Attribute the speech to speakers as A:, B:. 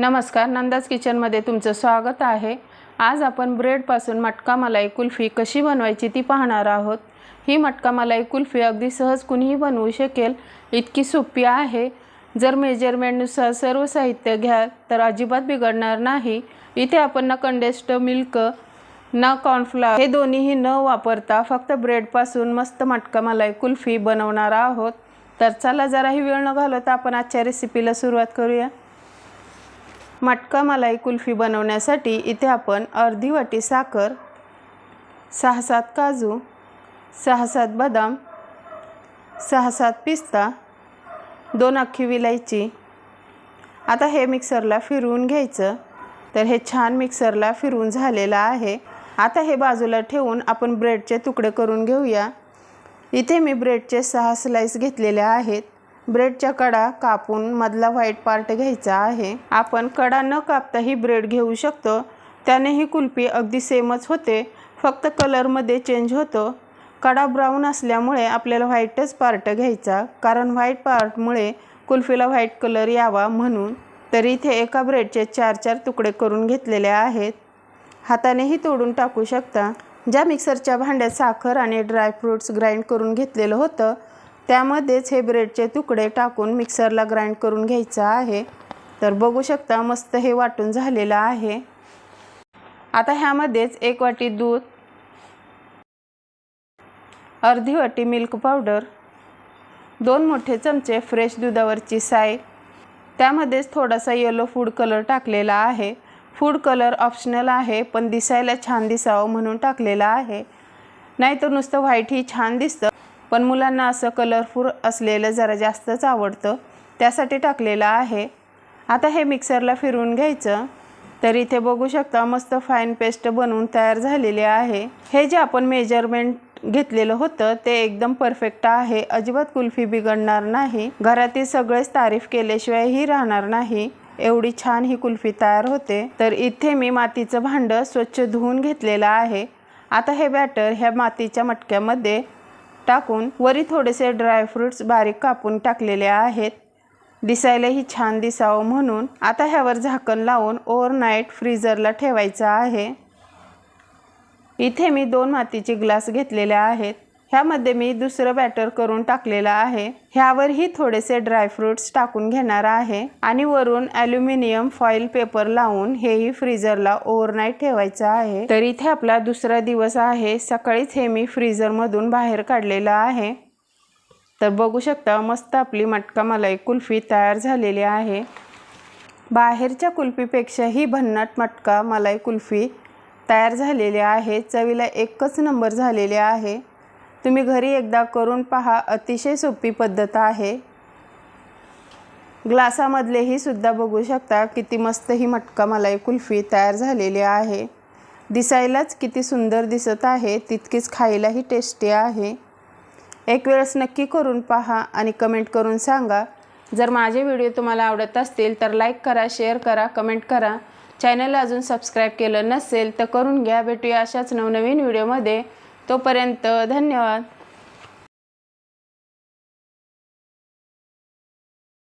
A: नमस्कार नंदाज किचनमध्ये तुमचं स्वागत आहे. आज आपण ब्रेडपासून मटका मलाई कुल्फी कशी बनवायची ती पाहणार आहोत. ही मटका मलाई कुल्फी अगदी सहज कुणीही बनवू शकेल इतकी सोपी आहे. जर मेजरमेंटनुसार सर्व साहित्य घ्याल तर अजिबात बिघडणार नाही. इथे आपण ना कंडेस्ड मिल्क ना कॉर्नफ्ला हे दोन्हीही न वापरता फक्त ब्रेडपासून मस्त मटका मलाई कुल्फी बनवणार आहोत. तर चला जराही वेळ न घालवता आपण आजच्या रेसिपीला सुरुवात करूया. मटका मलाई कुल्फी बनवण्यासाठी इथे आपण अर्धी वाटी साखर सहा सात काजू सहा सात बदाम सहा सात पिस्ता दोन अख्खी विलायची. आता हे मिक्सरला फिरवून घ्यायचं. तर हे छान मिक्सरला फिरवून झालेलं आहे. आता हे बाजूला ठेवून आपण ब्रेडचे तुकडे करून घेऊया. इथे मी ब्रेडचे सहा स्लाईस घेतलेले आहेत. ब्रेडच्या कडा कापून मधला व्हाईट पार्ट घ्यायचा आहे. आपण कडा न कापताही ब्रेड घेऊ शकतो. त्याने ही कुल्फी अगदी सेमच होते. फक्त कलरमध्ये चेंज होतो. कडा ब्राऊन असल्यामुळे आपल्याला व्हाईटच पार्ट घ्यायचा. कारण व्हाईट पार्टमुळे कुल्फीला व्हाईट कलर यावा म्हणून तर इथे एका ब्रेडचे चार चार तुकडे करून घेतलेले आहेत. हातानेही तोडून टाकू शकता. ज्या मिक्सरच्या भांड्यात साखर आणि ड्रायफ्रूट्स ग्राइंड करून घेतलेलं होतं त्यामध्येच हे ब्रेडचे तुकडे टाकून मिक्सरला ग्राइंड करून घ्यायचं आहे. तर बघू शकता मस्त हे वाटून झालेलं आहे. आता ह्यामध्येच एक वाटी दूध अर्धी वाटी मिल्क पावडर दोन मोठे चमचे फ्रेश दुधावरची साय त्यामध्येच थोडासा येलो फूड कलर टाकलेला आहे. फूड कलर ऑप्शनल आहे पण दिसायला छान दिसावं म्हणून टाकलेला आहे. नाहीतर नुसतं व्हाईटही छान दिसतं. पण मुलांना असं कलरफुल असलेलं जरा जास्तच आवडतं. त्यासाठी टाकलेलं आहे. आता हे मिक्सरला फिरवून घ्यायचं. तर इथे बघू शकता मस्त फाईन पेस्ट बनवून तयार झालेली आहे. हे जे आपण मेजरमेंट घेतलेलं होतं ते एकदम परफेक्ट आहे. अजिबात कुल्फी बिघडणार नाही. घरातील सगळेच तारीफ केल्याशिवायही राहणार नाही. एवढी छान ही कुल्फी तयार होते. तर इथे मी मातीचं भांडं स्वच्छ धुवून घेतलेलं आहे. आता हे बॅटर ह्या मातीच्या मटक्यामध्ये टाकून वरी थोडेसे ड्रायफ्रूट्स बारीक कापून टाकलेले आहेत. दिसायलाही छान दिसावं म्हणून आता ह्यावर झाकण लावून ओव्हरनाईट फ्रीजरला ठेवायचं आहे. इथे मी दोन मातीचे ग्लास घेतलेले आहेत. ह्यामध्ये मी दुसरं बॅटर करून टाकलेलं आहे. ह्यावरही थोडेसे ड्रायफ्रूट्स टाकून घेणार आहे. आणि वरून ॲल्युमिनियम फॉईल पेपर लावून हेही फ्रीजरला ओव्हरनाईट ठेवायचं आहे. तर इथे आपला दुसरा दिवस आहे. सकाळीच हे मी फ्रीजरमधून बाहेर काढलेलं आहे. तर बघू शकता मस्त आपली मटका मलाई कुल्फी तयार झालेली आहे. बाहेरच्या कुल्फीपेक्षाही भन्नाट मटका मलाई कुल्फी तयार झालेली आहे. चवीला एकच नंबर झालेले आहे. तुम्ही घरी एकदा करून पहा अतिशय सोपी पद्धत आहे. ग्लासामधलेही सुद्धा बघू शकता किती मस्त ही मटका मलाई कुल्फी तयार झालेली आहे. दिसायलाच किती सुंदर दिसत आहे तितकीच खायलाही टेस्टी आहे. एक वेळेस नक्की करून पहा आणि कमेंट करून सांगा. जर माझे व्हिडिओ तुम्हाला आवडत असतील तर लाईक करा शेअर करा कमेंट करा. चॅनल अजून सबस्क्राईब केलं नसेल तर करून घ्या. भेटूया अशाच नवनवीन व्हिडिओमध्ये. तोपर्यंत धन्यवाद.